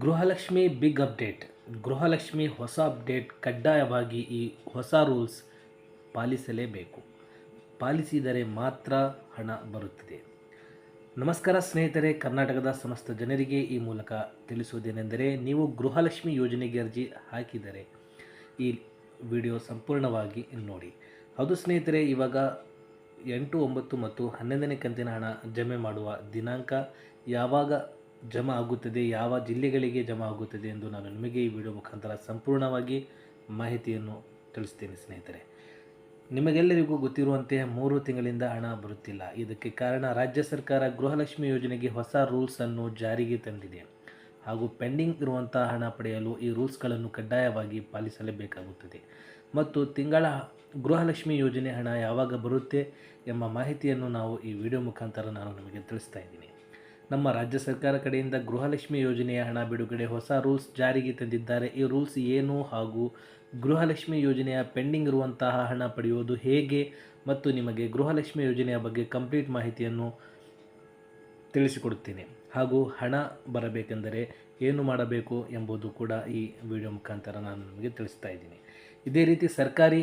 Gruhalakshmi big update. Gruhalakshmi ಹೊಸ update ಕಡ್ಡಾಯವಾಗಿ ಈ ಹೊಸ ರೂಲ್ಸ್ ಪಾಲಿಸಲೇಬೇಕು. ಪಾಲಿಸಿದರೆ ಮಾತ್ರ ಹಣ ಬರುತ್ತದೆ. ನಮಸ್ಕಾರ ಸ್ನೇಹಿತರೆ, ಕರ್ನಾಟಕದ ಸಮಸ್ತ ಜನರಿಗೆ ಈ ಮೂಲಕ ತಿಳಿಸುವುದೇನೆಂದರೆ, ನೀವು ಗೃಹಲಕ್ಷ್ಮಿ ಯೋಜನೆಗೆ ಅರ್ಜಿ ಹಾಕಿದರೆ ಈ ವಿಡಿಯೋ ಸಂಪೂರ್ಣವಾಗಿ ನೋಡಿ. ಹೌದು ಸ್ನೇಹಿತರೆ, ಇವಾಗ ಎಂಟು, ಒಂಬತ್ತು ಮತ್ತು ಹನ್ನೊಂದನೇ ಕಂತಿನ ಹಣ ಜಮೆ ಮಾಡುವ ದಿನಾಂಕ ಯಾವಾಗ ಜಮಾ ಆಗುತ್ತದೆ, ಯಾವ ಜಿಲ್ಲೆಗಳಿಗೆ ಜಮಾ ಆಗುತ್ತದೆ ಎಂದು ನಾನು ನಿಮಗೆ ಈ ವಿಡಿಯೋ ಮುಖಾಂತರ ಸಂಪೂರ್ಣವಾಗಿ ಮಾಹಿತಿಯನ್ನು ತಿಳಿಸ್ತೇನೆ ಸ್ನೇಹಿತರೆ. ನಿಮಗೆಲ್ಲರಿಗೂ ಗೊತ್ತಿರುವಂತೆ ಮೂರು ತಿಂಗಳಿಂದ ಹಣ ಬರುತ್ತಿಲ್ಲ. ಇದಕ್ಕೆ ಕಾರಣ ರಾಜ್ಯ ಸರ್ಕಾರ ಗೃಹಲಕ್ಷ್ಮಿ ಯೋಜನೆಗೆ ಹೊಸ ರೂಲ್ಸನ್ನು ಜಾರಿಗೆ ತಂದಿದೆ. ಹಾಗೂ ಪೆಂಡಿಂಗ್ ಇರುವಂತಹ ಹಣ ಪಡೆಯಲು ಈ ರೂಲ್ಸ್ಗಳನ್ನು ಕಡ್ಡಾಯವಾಗಿ ಪಾಲಿಸಲೇಬೇಕಾಗುತ್ತದೆ. ಮತ್ತು ತಿಂಗಳ ಗೃಹಲಕ್ಷ್ಮಿ ಯೋಜನೆ ಹಣ ಯಾವಾಗ ಬರುತ್ತೆ ಎಂಬ ಮಾಹಿತಿಯನ್ನು ನಾವು ಈ ವಿಡಿಯೋ ಮುಖಾಂತರ ನಾನು ನಿಮಗೆ ತಿಳಿಸ್ತಾ ಇದ್ದೀನಿ. ನಮ್ಮ ರಾಜ್ಯ ಸರ್ಕಾರ ಕಡೆಯಿಂದ ಗೃಹಲಕ್ಷ್ಮಿ ಯೋಜನೆಯ ಹಣ ಬಿಡುಗಡೆ ಹೊಸ ರೂಲ್ಸ್ ಜಾರಿಗೆ ತಂದಿದ್ದಾರೆ. ಈ ರೂಲ್ಸ್ ಏನು ಹಾಗೂ ಗೃಹಲಕ್ಷ್ಮಿ ಯೋಜನೆಯ ಪೆಂಡಿಂಗ್ ಇರುವಂತಹ ಹಣ ಪಡೆಯುವುದು ಹೇಗೆ ಮತ್ತು ನಿಮಗೆ ಗೃಹಲಕ್ಷ್ಮಿ ಯೋಜನೆಯ ಬಗ್ಗೆ ಕಂಪ್ಲೀಟ್ ಮಾಹಿತಿಯನ್ನು ತಿಳಿಸಿಕೊಡುತ್ತೇನೆ. ಹಾಗೂ ಹಣ ಬರಬೇಕೆಂದರೆ ಏನು ಮಾಡಬೇಕು ಎಂಬುದು ಕೂಡ ಈ ವಿಡಿಯೋ ಮುಖಾಂತರ ನಾನು ನಿಮಗೆ ತಿಳಿಸ್ತಾ ಇದ್ದೀನಿ. ಇದೇ ರೀತಿ ಸರ್ಕಾರಿ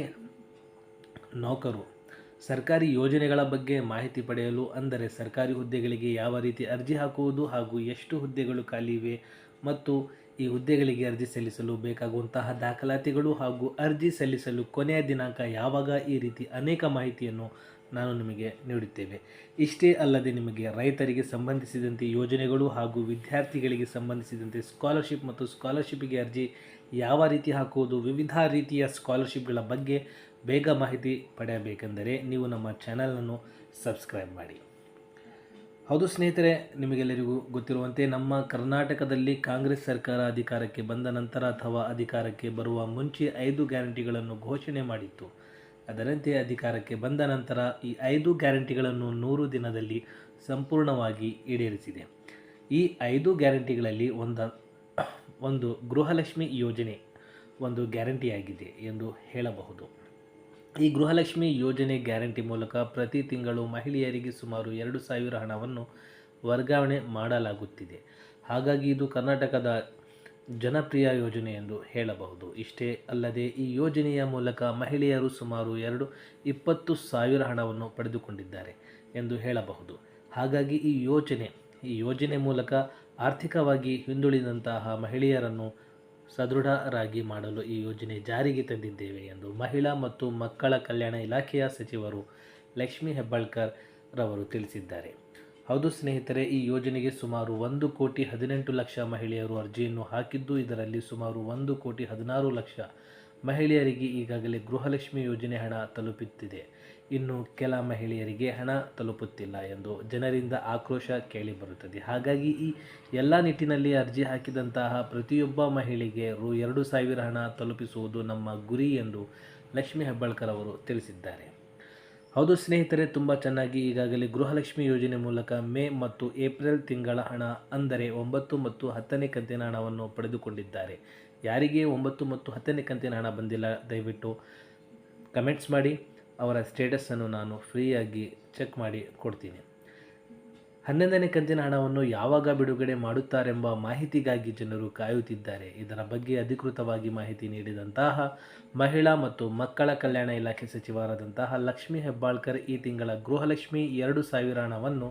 ನೌಕರು ಸರ್ಕಾರಿ ಯೋಜನೆಗಳ ಬಗ್ಗೆ ಮಾಹಿತಿ ಪಡೆಯಲು ಅಂದರೆ ಸರ್ಕಾರಿ ಹುದ್ದೆಗಳಿಗೆ ಯಾವ ರೀತಿ ಅರ್ಜಿ ಹಾಕುವುದು ಹಾಗೂ ಎಷ್ಟು ಹುದ್ದೆಗಳು ಖಾಲಿ ಇವೆ ಮತ್ತು ಈ ಹುದ್ದೆಗಳಿಗೆ ಅರ್ಜಿ ಸಲ್ಲಿಸಲು ಬೇಕಾಗುವಂತಹ ದಾಖಲಾತಿಗಳು ಹಾಗೂ ಅರ್ಜಿ ಸಲ್ಲಿಸಲು ಕೊನೆಯ ದಿನಾಂಕ ಯಾವಾಗ ಈ ರೀತಿ ಅನೇಕ ಮಾಹಿತಿಯನ್ನು ನಾನು ನಿಮಗೆ ನೀಡುತ್ತೇವೆ. ಇಷ್ಟೇ ಅಲ್ಲದೆ ನಿಮಗೆ ರೈತರಿಗೆ ಸಂಬಂಧಿಸಿದಂತೆ ಯೋಜನೆಗಳು ಹಾಗೂ ವಿದ್ಯಾರ್ಥಿಗಳಿಗೆ ಸಂಬಂಧಿಸಿದಂತೆ ಸ್ಕಾಲರ್ಶಿಪ್ ಮತ್ತು ಸ್ಕಾಲರ್ಶಿಪ್ಗೆ ಅರ್ಜಿ ಯಾವ ರೀತಿ ಹಾಕುವುದು, ವಿವಿಧ ರೀತಿಯ ಸ್ಕಾಲರ್ಶಿಪ್ಗಳ ಬಗ್ಗೆ ಬೇಗ ಮಾಹಿತಿ ಪಡೆಯಬೇಕೆಂದರೆ ನೀವು ನಮ್ಮ ಚಾನಲನ್ನು ಸಬ್ಸ್ಕ್ರೈಬ್ ಮಾಡಿ. ಹೌದು ಸ್ನೇಹಿತರೆ, ನಿಮಗೆಲ್ಲರಿಗೂ ಗೊತ್ತಿರುವಂತೆ ನಮ್ಮ ಕರ್ನಾಟಕದಲ್ಲಿ ಕಾಂಗ್ರೆಸ್ ಸರ್ಕಾರ ಅಧಿಕಾರಕ್ಕೆ ಬಂದ ನಂತರ ಅಥವಾ ಅಧಿಕಾರಕ್ಕೆ ಬರುವ ಮುಂಚೆ ಐದು ಗ್ಯಾರಂಟಿಗಳನ್ನು ಘೋಷಣೆ ಮಾಡಿತ್ತು. ಅದರಂತೆ ಅಧಿಕಾರಕ್ಕೆ ಬಂದ ನಂತರ ಈ ಐದು ಗ್ಯಾರಂಟಿಗಳನ್ನು ನೂರು ದಿನದಲ್ಲಿ ಸಂಪೂರ್ಣವಾಗಿ ಈಡೇರಿಸಿದೆ. ಈ ಐದು ಗ್ಯಾರಂಟಿಗಳಲ್ಲಿ ಒಂದ, ಒಂದು ಗೃಹಲಕ್ಷ್ಮಿ ಯೋಜನೆ ಒಂದು ಗ್ಯಾರಂಟಿಯಾಗಿದೆ ಎಂದು ಹೇಳಬಹುದು. ಈ ಗೃಹಲಕ್ಷ್ಮಿ ಯೋಜನೆ ಗ್ಯಾರಂಟಿ ಮೂಲಕ ಪ್ರತಿ ತಿಂಗಳು ಮಹಿಳೆಯರಿಗೆ ಸುಮಾರು ಎರಡು ಸಾವಿರ ಹಣವನ್ನು ವರ್ಗಾವಣೆ ಮಾಡಲಾಗುತ್ತಿದೆ. ಹಾಗಾಗಿ ಇದು ಕರ್ನಾಟಕದ ಜನಪ್ರಿಯ ಯೋಜನೆ ಎಂದು ಹೇಳಬಹುದು. ಇಷ್ಟೇ ಅಲ್ಲದೆ ಈ ಯೋಜನೆಯ ಮೂಲಕ ಮಹಿಳೆಯರು ಸುಮಾರು ಎರಡು ಇಪ್ಪತ್ತು ಸಾವಿರ ಹಣವನ್ನು ಪಡೆದುಕೊಂಡಿದ್ದಾರೆ ಎಂದು ಹೇಳಬಹುದು. ಹಾಗಾಗಿ ಈ ಯೋಜನೆ ಈ ಯೋಜನೆ ಮೂಲಕ ಆರ್ಥಿಕವಾಗಿ ಹಿಂದುಳಿದಂತಹ ಮಹಿಳೆಯರನ್ನು ಸದೃಢರಾಗಿ ಮಾಡಲು ಈ ಯೋಜನೆ ಜಾರಿಗೆ ತಂದಿದ್ದೇವೆ ಎಂದು ಮಹಿಳಾ ಮತ್ತು ಮಕ್ಕಳ ಕಲ್ಯಾಣ ಇಲಾಖೆಯ ಸಚಿವರು ಲಕ್ಷ್ಮೀ ಹೆಬ್ಬಾಳ್ಕರ್ ರವರು ತಿಳಿಸಿದ್ದಾರೆ. ಹೌದು ಸ್ನೇಹಿತರೆ, ಈ ಯೋಜನೆಗೆ ಸುಮಾರು ಒಂದು ಕೋಟಿ ಹದಿನೆಂಟು ಲಕ್ಷ ಮಹಿಳೆಯರು ಅರ್ಜಿಯನ್ನು ಹಾಕಿದ್ದು, ಇದರಲ್ಲಿ ಸುಮಾರು ಒಂದು ಕೋಟಿ ಹದಿನಾರು ಲಕ್ಷ ಮಹಿಳೆಯರಿಗೆ ಈಗಾಗಲೇ ಗೃಹಲಕ್ಷ್ಮಿ ಯೋಜನೆ ಹಣ ತಲುಪುತ್ತಿದೆ. ಇನ್ನು ಕೆಲ ಮಹಿಳೆಯರಿಗೆ ಹಣ ತಲುಪುತ್ತಿಲ್ಲ ಎಂದು ಜನರಿಂದ ಆಕ್ರೋಶ ಕೇಳಿಬರುತ್ತದೆ. ಹಾಗಾಗಿ ಈ ಎಲ್ಲ ನಿಟ್ಟಿನಲ್ಲಿ ಅರ್ಜಿ ಹಾಕಿದಂತಹ ಪ್ರತಿಯೊಬ್ಬ ಮಹಿಳೆಗೆ ರು ಎರಡು ಸಾವಿರ ಹಣ ತಲುಪಿಸುವುದು ನಮ್ಮ ಗುರಿ ಎಂದು ಲಕ್ಷ್ಮೀ ಹೆಬ್ಬಾಳ್ಕರ್ ಅವರು ತಿಳಿಸಿದ್ದಾರೆ. ಹೌದು ಸ್ನೇಹಿತರೆ, ತುಂಬ ಚೆನ್ನಾಗಿ ಈಗಾಗಲೇ ಗೃಹಲಕ್ಷ್ಮಿ ಯೋಜನೆ ಮೂಲಕ ಮೇ ಮತ್ತು ಏಪ್ರಿಲ್ ತಿಂಗಳ ಹಣ, ಅಂದರೆ ಒಂಬತ್ತು ಮತ್ತು ಹತ್ತನೇ ಕಂತಿನ ಹಣವನ್ನು ಪಡೆದುಕೊಂಡಿದ್ದಾರೆ. ಯಾರಿಗೆ ಒಂಬತ್ತು ಮತ್ತು ಹತ್ತನೇ ಕಂತಿನ ಹಣ ಬಂದಿಲ್ಲ, ದಯವಿಟ್ಟು ಕಮೆಂಟ್ಸ್ ಮಾಡಿ. ಅವರ ಸ್ಟೇಟಸನ್ನು ನಾನು ಫ್ರೀಯಾಗಿ ಚೆಕ್ ಮಾಡಿ ಕೊಡ್ತೀನಿ. ಹನ್ನೊಂದನೇ ಕಂತಿನ ಹಣವನ್ನು ಯಾವಾಗ ಬಿಡುಗಡೆ ಮಾಡುತ್ತಾರೆಂಬ ಮಾಹಿತಿಗಾಗಿ ಜನರು ಕಾಯುತ್ತಿದ್ದಾರೆ. ಇದರ ಬಗ್ಗೆ ಅಧಿಕೃತವಾಗಿ ಮಾಹಿತಿ ನೀಡಿದಂತಹ ಮಹಿಳಾ ಮತ್ತು ಮಕ್ಕಳ ಕಲ್ಯಾಣ ಇಲಾಖೆ ಸಚಿವರಾದಂತಹ ಲಕ್ಷ್ಮೀ ಹೆಬ್ಬಾಳ್ಕರ್ ಈ ತಿಂಗಳ ಗೃಹಲಕ್ಷ್ಮಿ ಎರಡು ಸಾವಿರ ಹಣವನ್ನು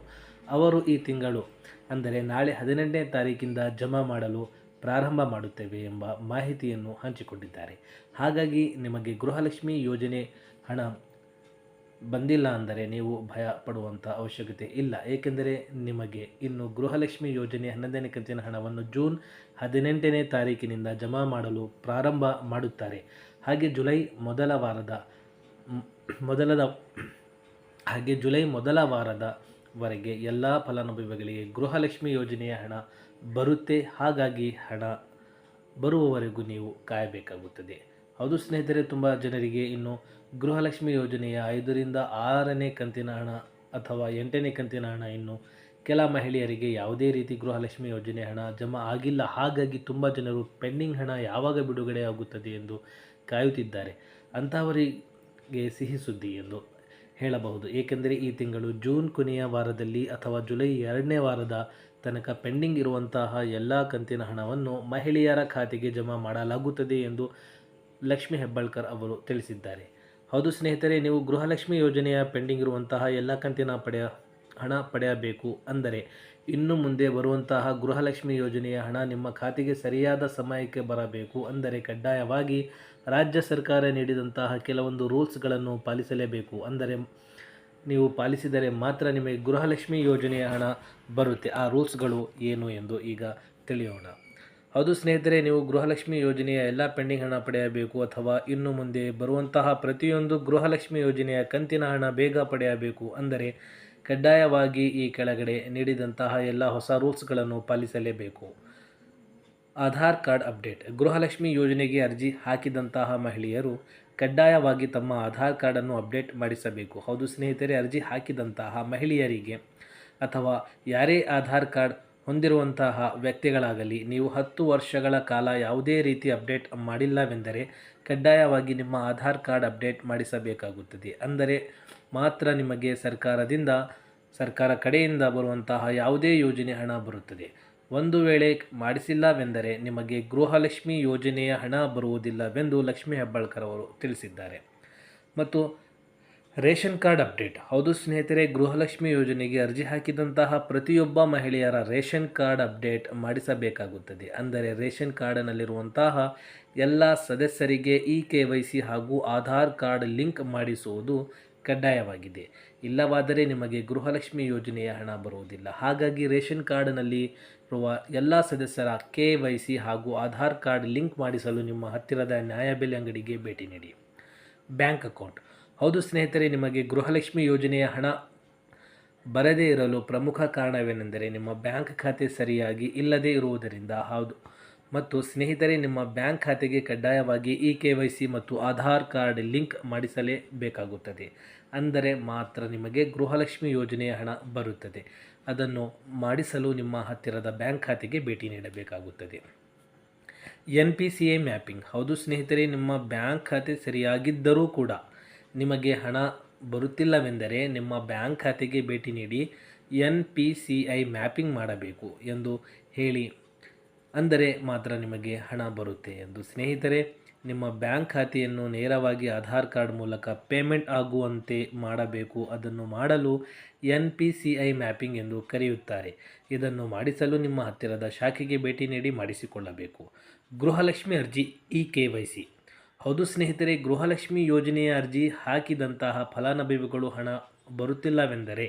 ಅವರು ಈ ತಿಂಗಳು, ಅಂದರೆ ನಾಳೆ ಹದಿನೆಂಟನೇ ತಾರೀಕಿಂದ ಜಮಾ ಮಾಡಲು ಪ್ರಾರಂಭ ಮಾಡುತ್ತೇವೆ ಎಂಬ ಮಾಹಿತಿಯನ್ನು ಹಂಚಿಕೊಂಡಿದ್ದಾರೆ. ಹಾಗಾಗಿ ನಿಮಗೆ ಗೃಹಲಕ್ಷ್ಮಿ ಯೋಜನೆ ಹಣ ಬಂದಿಲ್ಲ ಅಂದರೆ ನೀವು ಭಯ ಪಡುವಂಥ ಅವಶ್ಯಕತೆ ಇಲ್ಲ. ಏಕೆಂದರೆ ನಿಮಗೆ ಇನ್ನು ಗೃಹಲಕ್ಷ್ಮಿ ಯೋಜನೆ ಹನ್ನೊಂದನೇ ಕಂತಿನ ಹಣವನ್ನು ಜೂನ್ ಹದಿನೆಂಟನೇ ತಾರೀಕಿನಿಂದ ಜಮಾ ಮಾಡಲು ಪ್ರಾರಂಭ ಮಾಡುತ್ತಾರೆ. ಹಾಗೆ ಜುಲೈ ಮೊದಲ ವಾರದ, ಮೊದಲದ, ಹಾಗೆ ಜುಲೈ ಮೊದಲ ವಾರದವರೆಗೆ ಎಲ್ಲ ಫಲಾನುಭವಿಗಳಿಗೆ ಗೃಹಲಕ್ಷ್ಮಿ ಯೋಜನೆಯ ಹಣ ಬರುತ್ತೆ. ಹಾಗಾಗಿ ಹಣ ಬರುವವರೆಗೂ ನೀವು ಕಾಯಬೇಕಾಗುತ್ತದೆ. ಹೌದು ಸ್ನೇಹಿತರೆ, ತುಂಬ ಜನರಿಗೆ ಇನ್ನು ಗೃಹಲಕ್ಷ್ಮಿ ಯೋಜನೆಯ ಐದರಿಂದ ಆರನೇ ಕಂತಿನ ಹಣ ಅಥವಾ ಎಂಟನೇ ಕಂತಿನ ಹಣ ಇನ್ನು ಕೆಲ ಮಹಿಳೆಯರಿಗೆ ಯಾವುದೇ ರೀತಿ ಗೃಹಲಕ್ಷ್ಮಿ ಯೋಜನೆ ಹಣ ಜಮಾ ಆಗಿಲ್ಲ. ಹಾಗಾಗಿ ತುಂಬ ಜನರು ಪೆಂಡಿಂಗ್ ಹಣ ಯಾವಾಗ ಬಿಡುಗಡೆ ಆಗುತ್ತದೆ ಎಂದು ಕಾಯುತ್ತಿದ್ದಾರೆ. ಅಂಥವರಿಗೆ ಸಿಹಿ ಸುದ್ದಿ ಎಂದು ಹೇಳಬಹುದು. ಏಕೆಂದರೆ ಈ ತಿಂಗಳು ಜೂನ್ ಕೊನೆಯ ವಾರದಲ್ಲಿ ಅಥವಾ ಜುಲೈ ಎರಡನೇ ವಾರದ ತನಕ ಪೆಂಡಿಂಗ್ ಇರುವಂತಹ ಎಲ್ಲ ಕಂತಿನ ಹಣವನ್ನು ಮಹಿಳೆಯರ ಖಾತೆಗೆ ಜಮಾ ಮಾಡಲಾಗುತ್ತದೆ ಎಂದು ಲಕ್ಷ್ಮಿ ಹೆಬ್ಬಾಳ್ಕರ್ ಅವರು ತಿಳಿಸಿದ್ದಾರೆ. ಹೌದು ಸ್ನೇಹಿತರೆ, ನೀವು ಗೃಹಲಕ್ಷ್ಮಿ ಯೋಜನೆಯ ಪೆಂಡಿಂಗ್ ಇರುವಂತಹ ಎಲ್ಲ ಕಂತಿನ ಪಡೆಯ ಹಣ ಪಡೆಯಬೇಕು ಅಂದರೆ ಇನ್ನು ಮುಂದೆ ಬರುವಂತಹ ಗೃಹಲಕ್ಷ್ಮಿ ಯೋಜನೆಯ ಹಣ ನಿಮ್ಮ ಖಾತೆಗೆ ಸರಿಯಾದ ಸಮಯಕ್ಕೆ ಬರಬೇಕು ಅಂದರೆ ಕಡ್ಡಾಯವಾಗಿ ರಾಜ್ಯ ಸರ್ಕಾರ ನೀಡಿದಂತಹ ಕೆಲವೊಂದು ರೂಲ್ಸ್ಗಳನ್ನು ಪಾಲಿಸಲೇಬೇಕು ಅಂದರೆ ನೀವು ಪಾಲಿಸಿದರೆ ಮಾತ್ರ ನಿಮಗೆ ಗೃಹಲಕ್ಷ್ಮಿ ಯೋಜನೆಯ ಹಣ ಬರುತ್ತೆ. ಆ ರೂಲ್ಸ್ಗಳು ಏನು ಎಂದು ಈಗ ತಿಳಿಯೋಣ. ಹೌದು ಸ್ನೇಹಿತರೆ, ನೀವು ಗೃಹಲಕ್ಷ್ಮಿ ಯೋಜನೆಯ ಎಲ್ಲ ಪೆಂಡಿಂಗ್ ಹಣ ಪಡೆಯಬೇಕು ಅಥವಾ ಇನ್ನು ಮುಂದೆ ಬರುವಂತಹ ಪ್ರತಿಯೊಂದು ಗೃಹಲಕ್ಷ್ಮಿ ಯೋಜನೆಯ ಕಂತಿನ ಹಣ ಬೇಗ ಪಡೆಯಬೇಕು ಅಂದರೆ ಕಡ್ಡಾಯವಾಗಿ ಈ ಕೆಳಗಡೆ ನೀಡಿದಂತಹ ಎಲ್ಲ ಹೊಸ ರೂಲ್ಸ್ಗಳನ್ನು ಪಾಲಿಸಲೇಬೇಕು. Aadhaar card update. ಗೃಹಲಕ್ಷ್ಮಿ ಯೋಜನೆಗೆ ಅರ್ಜಿ ಹಾಕಿದಂತಹ ಮಹಿಳೆಯರು ಕಡ್ಡಾಯವಾಗಿ ತಮ್ಮ ಆಧಾರ್ ಕಾರ್ಡನ್ನು ಅಪ್ಡೇಟ್ ಮಾಡಿಸಬೇಕು. ಹೌದು ಸ್ನೇಹಿತರೆ, ಅರ್ಜಿ ಹಾಕಿದಂತಹ ಮಹಿಳೆಯರಿಗೆ ಅಥವಾ ಯಾರೇ ಆಧಾರ್ ಕಾರ್ಡ್ ಹೊಂದಿರುವಂತಹ ವ್ಯಕ್ತಿಗಳಾಗಲಿ, ನೀವು ಹತ್ತು ವರ್ಷಗಳ ಕಾಲ ಯಾವುದೇ ರೀತಿ ಅಪ್ಡೇಟ್ ಮಾಡಿಲ್ಲವೆಂದರೆ ಕಡ್ಡಾಯವಾಗಿ ನಿಮ್ಮ ಆಧಾರ್ ಕಾರ್ಡ್ ಅಪ್ಡೇಟ್ ಮಾಡಿಸಬೇಕಾಗುತ್ತದೆ. ಅಂದರೆ ಮಾತ್ರ ನಿಮಗೆ ಸರ್ಕಾರದಿಂದ, ಸರ್ಕಾರ ಕಡೆಯಿಂದ ಬರುವಂತಹ ಯಾವುದೇ ಯೋಜನೆ ಹಣ ಬರುತ್ತದೆ. ಒಂದು ವೇಳೆ ಮಾಡಿಸಿಲ್ಲವೆಂದರೆ ನಿಮಗೆ ಗೃಹಲಕ್ಷ್ಮಿ ಯೋಜನೆಯ ಹಣ ಬರುವುದಿಲ್ಲವೆಂದು ಲಕ್ಷ್ಮೀ ಹೆಬ್ಬಾಳ್ಕರ್ ಅವರು ತಿಳಿಸಿದ್ದಾರೆ. ಮತ್ತು ರೇಷನ್ ಕಾರ್ಡ್ ಅಪ್ಡೇಟ್. ಹೌದು ಸ್ನೇಹಿತರೆ, ಗೃಹಲಕ್ಷ್ಮಿ ಯೋಜನೆಗೆ ಅರ್ಜಿ ಹಾಕಿದಂತಹ ಪ್ರತಿಯೊಬ್ಬ ಮಹಿಳೆಯರ ರೇಷನ್ ಕಾರ್ಡ್ ಅಪ್ಡೇಟ್ ಮಾಡಿಸಬೇಕಾಗುತ್ತದೆ. ಅಂದರೆ ರೇಷನ್ ಕಾರ್ಡ್ನಲ್ಲಿರುವಂತಹ ಎಲ್ಲ ಸದಸ್ಯರಿಗೆ ಇ ಕೆ ವೈ ಸಿ ಹಾಗೂ ಆಧಾರ್ ಕಾರ್ಡ್ ಲಿಂಕ್ ಮಾಡಿಸುವುದು ಕಡ್ಡಾಯವಾಗಿದೆ. ಇಲ್ಲವಾದರೆ ನಿಮಗೆ ಗೃಹಲಕ್ಷ್ಮಿ ಯೋಜನೆಯ ಹಣ ಬರುವುದಿಲ್ಲ. ಹಾಗಾಗಿ ರೇಷನ್ ಕಾರ್ಡ್ನಲ್ಲಿ ಇರುವ ಎಲ್ಲ ಸದಸ್ಯರ ಕೆ ವೈ ಸಿ ಹಾಗೂ ಆಧಾರ್ ಕಾರ್ಡ್ ಲಿಂಕ್ ಮಾಡಿಸಲು ನಿಮ್ಮ ಹತ್ತಿರದ ನ್ಯಾಯಬೆಲೆ ಅಂಗಡಿಗೆ ಭೇಟಿ ನೀಡಿ. Bank account. ಹೌದು ಸ್ನೇಹಿತರೆ, ನಿಮಗೆ ಗೃಹಲಕ್ಷ್ಮಿ ಯೋಜನೆಯ ಹಣ ಬರದೇ ಇರಲು ಪ್ರಮುಖ ಕಾರಣವೇನೆಂದರೆ ನಿಮ್ಮ ಬ್ಯಾಂಕ್ ಖಾತೆ ಸರಿಯಾಗಿ ಇಲ್ಲದೇ ಇರುವುದರಿಂದ. ಹೌದು. ಮತ್ತು ಸ್ನೇಹಿತರೆ, ನಿಮ್ಮ ಬ್ಯಾಂಕ್ ಖಾತೆಗೆ ಕಡ್ಡಾಯವಾಗಿ ಇ ಕೆ ವೈ ಸಿ ಮತ್ತು ಆಧಾರ್ ಕಾರ್ಡ್ ಲಿಂಕ್ ಮಾಡಿಸಲೇಬೇಕಾಗುತ್ತದೆ. ಅಂದರೆ ಮಾತ್ರ ನಿಮಗೆ ಗೃಹಲಕ್ಷ್ಮಿ ಯೋಜನೆಯ ಹಣ ಬರುತ್ತದೆ. ಅದನ್ನು ಮಾಡಿಸಲು ನಿಮ್ಮ ಹತ್ತಿರದ ಬ್ಯಾಂಕ್ ಖಾತೆಗೆ ಭೇಟಿ ನೀಡಬೇಕಾಗುತ್ತದೆ. N P C A mapping. ಹೌದು ಸ್ನೇಹಿತರೆ, ನಿಮ್ಮ ಬ್ಯಾಂಕ್ ಖಾತೆ ಸರಿಯಾಗಿದ್ದರೂ ಕೂಡ ನಿಮಗೆ ಹಣ ಬರುತ್ತಿಲ್ಲವೆಂದರೆ ನಿಮ್ಮ ಬ್ಯಾಂಕ್ ಖಾತೆಗೆ ಭೇಟಿ ನೀಡಿ N P C I mapping ಮಾಡಬೇಕು ಎಂದು ಹೇಳಿ. ಅಂದರೆ ಮಾತ್ರ ನಿಮಗೆ ಹಣ ಬರುತ್ತೆ ಎಂದು. ಸ್ನೇಹಿತರೆ, ನಿಮ್ಮ ಬ್ಯಾಂಕ್ ಖಾತೆಯನ್ನು ನೇರವಾಗಿ ಆಧಾರ್ ಕಾರ್ಡ್ ಮೂಲಕ ಪೇಮೆಂಟ್ ಆಗುವಂತೆ ಮಾಡಬೇಕು. ಅದನ್ನು ಮಾಡಲು N P C I mapping ಎಂದು ಕರೆಯುತ್ತಾರೆ. ಇದನ್ನು ಮಾಡಿಸಲು ನಿಮ್ಮ ಹತ್ತಿರದ ಶಾಖೆಗೆ ಭೇಟಿ ನೀಡಿ ಮಾಡಿಸಿಕೊಳ್ಳಬೇಕು. ಗೃಹಲಕ್ಷ್ಮಿ ಅರ್ಜಿ ಇ ಕೆ ವೈ ಸಿ. ಹೌದು ಸ್ನೇಹಿತರೆ, ಗೃಹಲಕ್ಷ್ಮಿ ಯೋಜನೆಯ ಅರ್ಜಿ ಹಾಕಿದಂತಹ ಫಲಾನುಭವಿಗಳು ಹಣ ಬರುತ್ತಿಲ್ಲವೆಂದರೆ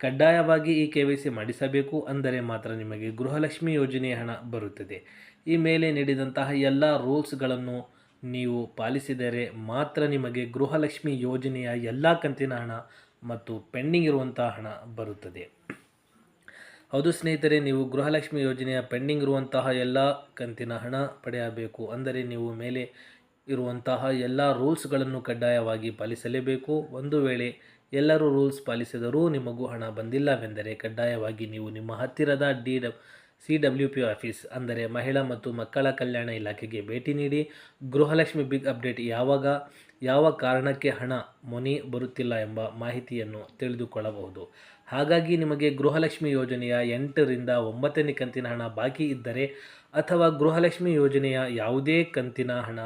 ಕಡ್ಡಾಯವಾಗಿ ಈ ಕೆ ವೈ ಸಿ ಮಾಡಿಸಬೇಕು ಅಂದರೆ ಮಾತ್ರ ನಿಮಗೆ ಗೃಹಲಕ್ಷ್ಮಿ ಯೋಜನೆಯ ಹಣ ಬರುತ್ತದೆ. ಈ ಮೇಲೆ ನೀಡಿದಂತಹ ಎಲ್ಲ ರೂಲ್ಸ್ಗಳನ್ನು ನೀವು ಪಾಲಿಸಿದರೆ ಮಾತ್ರ ನಿಮಗೆ ಗೃಹಲಕ್ಷ್ಮಿ ಯೋಜನೆಯ ಎಲ್ಲ ಕಂತಿನ ಹಣ ಮತ್ತು ಪೆಂಡಿಂಗ್ ಇರುವಂತಹ ಹಣ ಬರುತ್ತದೆ. ಹೌದು ಸ್ನೇಹಿತರೆ, ನೀವು ಗೃಹಲಕ್ಷ್ಮಿ ಯೋಜನೆಯ ಪೆಂಡಿಂಗ್ ಇರುವಂತಹ ಎಲ್ಲ ಕಂತಿನ ಹಣ ಪಡೆಯಬೇಕು ಅಂದರೆ ನೀವು ಮೇಲೆ ಇರುವಂತಹ ಎಲ್ಲ ರೂಲ್ಸ್ಗಳನ್ನು ಕಡ್ಡಾಯವಾಗಿ ಪಾಲಿಸಲೇಬೇಕು. ಒಂದು ವೇಳೆ ಎಲ್ಲರೂ ರೂಲ್ಸ್ ಪಾಲಿಸಿದರೂ ನಿಮಗೂ ಹಣ ಬಂದಿಲ್ಲವೆಂದರೆ ಕಡ್ಡಾಯವಾಗಿ ನೀವು ನಿಮ್ಮ ಹತ್ತಿರದ D W, C W P office ಅಂದರೆ ಮಹಿಳಾ ಮತ್ತು ಮಕ್ಕಳ ಕಲ್ಯಾಣ ಇಲಾಖೆಗೆ ಭೇಟಿ ನೀಡಿ. ಗೃಹಲಕ್ಷ್ಮಿ ಬಿಗ್ ಅಪ್ಡೇಟ್ ಯಾವಾಗ, ಯಾವ ಕಾರಣಕ್ಕೆ ಹಣ ಮೊನಿ ಬರುತ್ತಿಲ್ಲ ಎಂಬ ಮಾಹಿತಿಯನ್ನು ತಿಳಿದುಕೊಳ್ಳಬಹುದು. ಹಾಗಾಗಿ ನಿಮಗೆ ಗೃಹಲಕ್ಷ್ಮಿ ಯೋಜನೆಯ ಎಂಟರಿಂದ ಒಂಬತ್ತನೇ ಕಂತಿನ ಹಣ ಬಾಕಿ ಇದ್ದರೆ ಅಥವಾ ಗೃಹಲಕ್ಷ್ಮಿ ಯೋಜನೆಯ ಯಾವುದೇ ಕಂತಿನ ಹಣ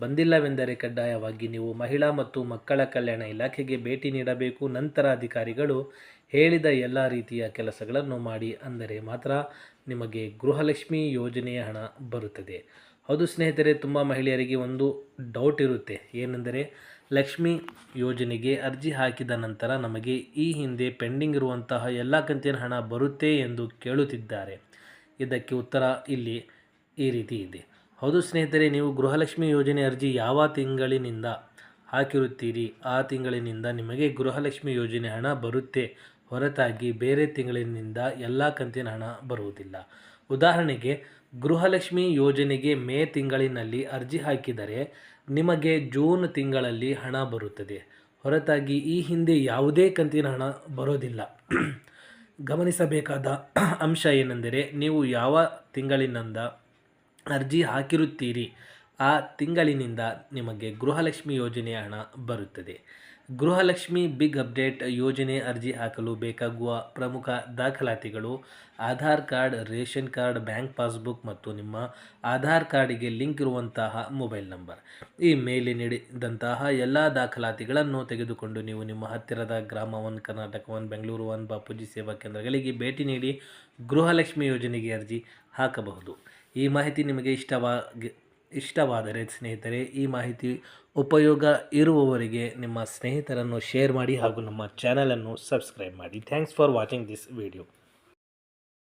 ಬಂದಿಲ್ಲವೆಂದರೆ ಕಡ್ಡಾಯವಾಗಿ ನೀವು ಮಹಿಳಾ ಮತ್ತು ಮಕ್ಕಳ ಕಲ್ಯಾಣ ಇಲಾಖೆಗೆ ಭೇಟಿ ನೀಡಬೇಕು. ನಂತರ ಅಧಿಕಾರಿಗಳು ಹೇಳಿದ ಎಲ್ಲ ರೀತಿಯ ಕೆಲಸಗಳನ್ನು ಮಾಡಿ. ಅಂದರೆ ಮಾತ್ರ ನಿಮಗೆ ಗೃಹಲಕ್ಷ್ಮಿ ಯೋಜನೆಯ ಹಣ ಬರುತ್ತದೆ. ಹೌದು ಸ್ನೇಹಿತರೆ, ತುಂಬ ಮಹಿಳೆಯರಿಗೆ ಒಂದು ಡೌಟ್ ಇರುತ್ತೆ. ಏನೆಂದರೆ ಲಕ್ಷ್ಮಿ ಯೋಜನೆಗೆ ಅರ್ಜಿ ಹಾಕಿದ ನಂತರ ನಮಗೆ ಈ ಹಿಂದೆ ಪೆಂಡಿಂಗ್ ಇರುವಂತಹ ಎಲ್ಲ ಕಂತಿನ ಹಣ ಬರುತ್ತೆ ಎಂದು ಕೇಳುತ್ತಿದ್ದಾರೆ. ಇದಕ್ಕೆ ಉತ್ತರ ಇಲ್ಲಿ ಈ ರೀತಿ ಇದೆ. ಹೌದು ಸ್ನೇಹಿತರೆ, ನೀವು ಗೃಹಲಕ್ಷ್ಮಿ ಯೋಜನೆ ಅರ್ಜಿ ಯಾವ ತಿಂಗಳಿನಿಂದ ಹಾಕಿರುತ್ತೀರಿ? ಆ ತಿಂಗಳಿನಿಂದ ನಿಮಗೆ ಗೃಹಲಕ್ಷ್ಮಿ ಯೋಜನೆ ಹಣ ಬರುತ್ತೆ. ಹೊರತಾಗಿ ಬೇರೆ ತಿಂಗಳಿನಿಂದ ಎಲ್ಲ ಕಂತಿನ ಹಣ ಬರುವುದಿಲ್ಲ. ಉದಾಹರಣೆಗೆ, ಗೃಹಲಕ್ಷ್ಮಿ ಯೋಜನೆಗೆ ಮೇ ತಿಂಗಳಿನಲ್ಲಿ ಅರ್ಜಿ ಹಾಕಿದರೆ ನಿಮಗೆ ಜೂನ್ ತಿಂಗಳಲ್ಲಿ ಹಣ ಬರುತ್ತದೆ. ಹೊರತಾಗಿ ಈ ಹಿಂದೆ ಯಾವುದೇ ಕಂತಿನ ಹಣ ಬರೋದಿಲ್ಲ. ಗಮನಿಸಬೇಕಾದ ಅಂಶ ಏನೆಂದರೆ ನೀವು ಯಾವ ತಿಂಗಳಿನಿಂದ ಅರ್ಜಿ ಹಾಕಿರುತ್ತೀರಿ, ಆ ತಿಂಗಳಿನಿಂದ ನಿಮಗೆ ಗೃಹಲಕ್ಷ್ಮಿ ಯೋಜನೆಯ ಹಣ ಬರುತ್ತದೆ. ಗೃಹಲಕ್ಷ್ಮಿ ಬಿಗ್ ಅಪ್ಡೇಟ್ ಯೋಜನೆ ಅರ್ಜಿ ಹಾಕಲು ಬೇಕಾಗುವ ಪ್ರಮುಖ ದಾಖಲಾತಿಗಳು Aadhaar card, ration card, bank passbook ಮತ್ತು ನಿಮ್ಮ ಆಧಾರ್ ಕಾರ್ಡಿಗೆ ಲಿಂಕ್ ಇರುವಂತಹ ಮೊಬೈಲ್ ನಂಬರ್. ಈ ಮೇಲೆ ನೀಡಿದಂತಹ ಎಲ್ಲ ದಾಖಲಾತಿಗಳನ್ನು ತೆಗೆದುಕೊಂಡು ನೀವು ನಿಮ್ಮ ಹತ್ತಿರದ ಗ್ರಾಮ one Karnataka one Bengaluru one Bapuji ಸೇವಾ ಕೇಂದ್ರಗಳಿಗೆ ಭೇಟಿ ನೀಡಿ ಗೃಹಲಕ್ಷ್ಮಿ ಯೋಜನೆಗೆ ಅರ್ಜಿ ಹಾಕಬಹುದು. ಈ ಮಾಹಿತಿ ನಿಮಗೆ ಇಷ್ಟವಾಗಿ ಇಷ್ಟವಾದರೆ ಸ್ನೇಹಿತರೆ, ಈ ಮಾಹಿತಿ ಉಪಯೋಗ ಇರುವವರಿಗೆ ನಿಮ್ಮ ಸ್ನೇಹಿತರನ್ನು ಶೇರ್ ಮಾಡಿ ಹಾಗೂ ನಮ್ಮ ಚಾನಲನ್ನು ಸಬ್ಸ್ಕ್ರೈಬ್ ಮಾಡಿ. Thanks for watching this video.